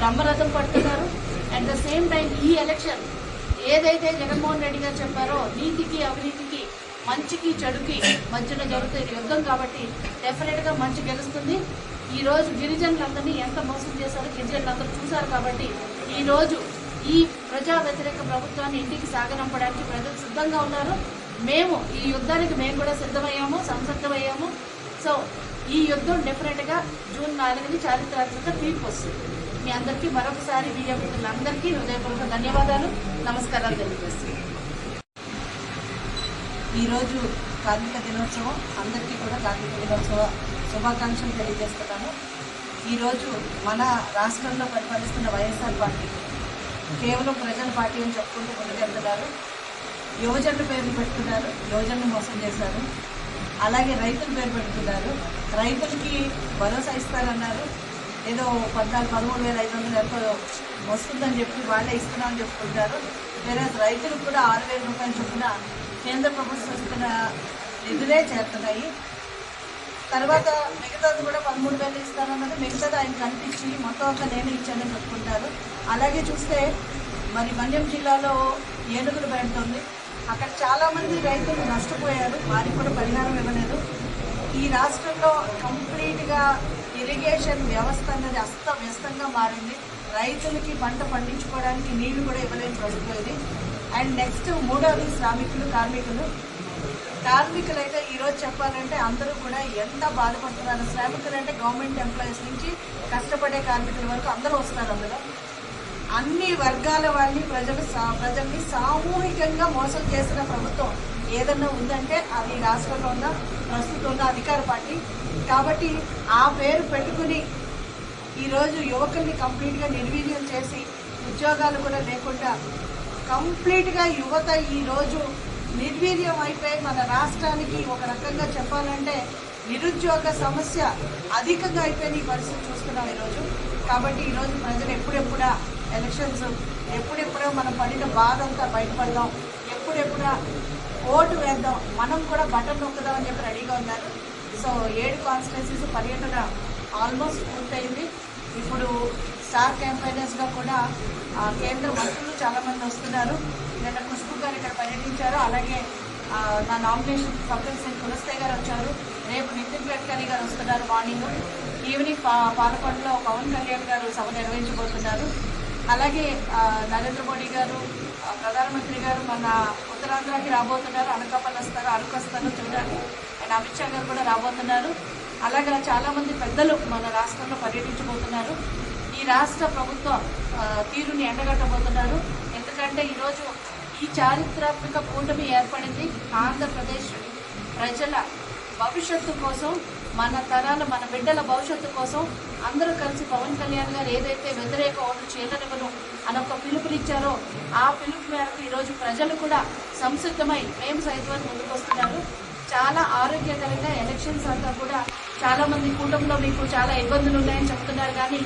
బ్రహ్మరథం పడుతున్నారు at the same time ఈ ఎలక్షన్ ఏదైతే జగన్మోహన్ రెడ్డి గారు చెప్పారో నీతికి అవినీతికి మంచికి చెడుకి మధ్యన జరుగుతున్న యుద్ధం కాబట్టి డెఫినెట్గా మంచి గెలుస్తుంది. ఈ రోజు గిరిజనులందరినీ ఎంత మోసం చేశారో గిరిజనులందరూ చూశారు కాబట్టి ఈ రోజు ఈ ప్రజా వ్యతిరేక ప్రభుత్వాన్ని ఇంటికి సాగనంపడానికి ప్రజలు సిద్ధంగా ఉన్నారు. మేము ఈ యుద్ధానికి మేము కూడా సిద్ధమయ్యాము సంసిద్ధమయ్యాము. సో ఈ యుద్ధం డెఫినెట్గా జూన్ నాలుగుని చారిత్రాత్మక తీర్పు వస్తుంది. మీ అందరికీ మరొకసారి మీడియా మిత్రులందరికీ హృదయపూర్వక ధన్యవాదాలు. నమస్కారాలు తెలియజేస్తున్నాను. ఈరోజు కార్మిక దినోత్సవం. అందరికీ కూడా కార్మిక దినోత్సవ శుభాకాంక్షలు తెలియజేస్తున్నాను. ఈరోజు మన రాష్ట్రంలో పరిపాలిస్తున్న వైఎస్ఆర్ పార్టీ కేవలం ప్రజల పార్టీ అని చెప్పుకుంటూ ముందుకెళ్తున్నారు. యువజనుల పేర్లు పెట్టుకున్నారు యువజనులు మోసం చేశారు. అలాగే రైతుల పేరు పెడుతున్నారు. రైతులకి భరోసా ఇస్తారన్నారు. ఏదో పద్నాలుగు పదమూడు వేల ఐదు వందలు ఎంతో వస్తుందని చెప్పి వాళ్ళే ఇస్తున్నామని చెప్పుకుంటారు. వేరే రైతులకు కూడా ఆరు వేల రూపాయలు చొప్పున కేంద్ర ప్రభుత్వం ఇస్తున్న నిధులే చేరుతున్నాయి తర్వాత మిగతాది కూడా పదమూడు వేలు ఇస్తానన్నది మిగతాది ఆయన కనిపించి మొత్తం అంతా నేనే ఇచ్చానని చెప్పుకుంటారు. అలాగే చూస్తే మరి మన్యం జిల్లాలో ఏనుగులు పెడుతుంది అక్కడ చాలామంది రైతులు నష్టపోయారు. వారికి కూడా పరిహారం ఇవ్వలేదు. ఈ రాష్ట్రంలో కంప్లీట్గా ఇరిగేషన్ వ్యవస్థ అనేది అస్తవ్యస్తంగా మారింది. రైతులకి పంట పండించుకోవడానికి నీళ్ళు కూడా ఇవ్వలేని ప్రభుత్వం ఇది అండ్ నెక్స్ట్ మూడవది శ్రామికులు కార్మికులు. కార్మికులు అయితే ఈరోజు చెప్పాలంటే అందరూ కూడా ఎంత బాధపడుతున్నారు. శ్రామికులు అంటే గవర్నమెంట్ ఎంప్లాయీస్ నుంచి కష్టపడే కార్మికుల వరకు అందరూ వస్తారు అందులో. అన్ని వర్గాల వాళ్ళని ప్రజలు సా- ప్రజల్ని సామూహికంగా మోసం చేసిన ప్రభుత్వం ఏదన్నా ఉందంటే అది రాష్ట్రంలో ఉన్న ప్రస్తుతం ఉన్న అధికార పార్టీ. కాబట్టి ఆ పేరు పెట్టుకుని ఈరోజు యువకుల్ని కంప్లీట్గా నిర్వీర్యం చేసి ఉద్యోగాలు కూడా లేకుండా కంప్లీట్గా యువత ఈరోజు నిర్వీర్యం అయిపోయి మన రాష్ట్రానికి ఒక రకంగా చెప్పాలంటే నిరుద్యోగ సమస్య అధికంగా అయిపోయిన ఈ పరిస్థితి చూస్తున్నాం ఈరోజు. కాబట్టి ఈరోజు ప్రజలు ఎప్పుడెప్పుడా ఎలక్షన్స్ ఎప్పుడెప్పుడో మనం పడిన బాధ అంతా బయటపడదాం. ఎప్పుడెప్పుడా ఓటు వేద్దాం. మనం కూడా బటన్ నొక్కుదాం అని చెప్పి రెడీగా ఉన్నారు. సో ఏడు కాన్స్టిట్యున్సీస్ పర్యటన ఆల్మోస్ట్ పూర్తయింది. ఇప్పుడు స్టార్ క్యాంపైనర్స్గా కూడా కేంద్ర మంత్రులు చాలామంది వస్తున్నారు. నిన్న ఖుష్బు గారు ఇక్కడ పర్యటించారు. అలాగే నా నామినేషన్ కపిల్ సింగ్ కులస్తే గారు వచ్చారు. రేపు నితిన్ గడ్కరీ గారు వస్తున్నారు మార్నింగ్. ఈవినింగ్ పా పాలకొండలో పవన్ కళ్యాణ్ గారు సభ నిర్వహించబోతున్నారు. అలాగే నరేంద్ర మోడీ గారు ప్రధానమంత్రి గారు మన ఉత్తరాంధ్రకి రాబోతున్నారు. అనకాపల్లి వస్తారు అరకు వస్తారు చూడాలి అండ్ అమిత్ షా గారు కూడా రాబోతున్నారు. అలాగే చాలామంది పెద్దలు మన రాష్ట్రంలో పర్యటించబోతున్నారు. ఈ రాష్ట్ర ప్రభుత్వ తీరుని ఎండగట్టబోతున్నారు. ఎందుకంటే ఈరోజు ఈ చారిత్రాత్మక కూటమి ఏర్పడింది ఆంధ్రప్రదేశ్ ప్రజల భవిష్యత్తు కోసం మన తరాల మన బిడ్డల భవిష్యత్తు కోసం అందరూ కలిసి పవన్ కళ్యాణ్ గారు ఏదైతే వ్యతిరేక ఓట్లు చేతనివ్వను అని ఒక పిలుపునిచ్చారో ఆ పిలుపు మేరకు ఈరోజు ప్రజలు కూడా సంసిద్ధమై మేము సైతం ముందుకు వస్తున్నారు. చాలా ఆరోగ్యకరంగా ఎలక్షన్స్ అంతా కూడా చాలామంది కూటమిలో మీకు చాలా ఇబ్బందులు ఉన్నాయని చెప్తున్నారు కానీ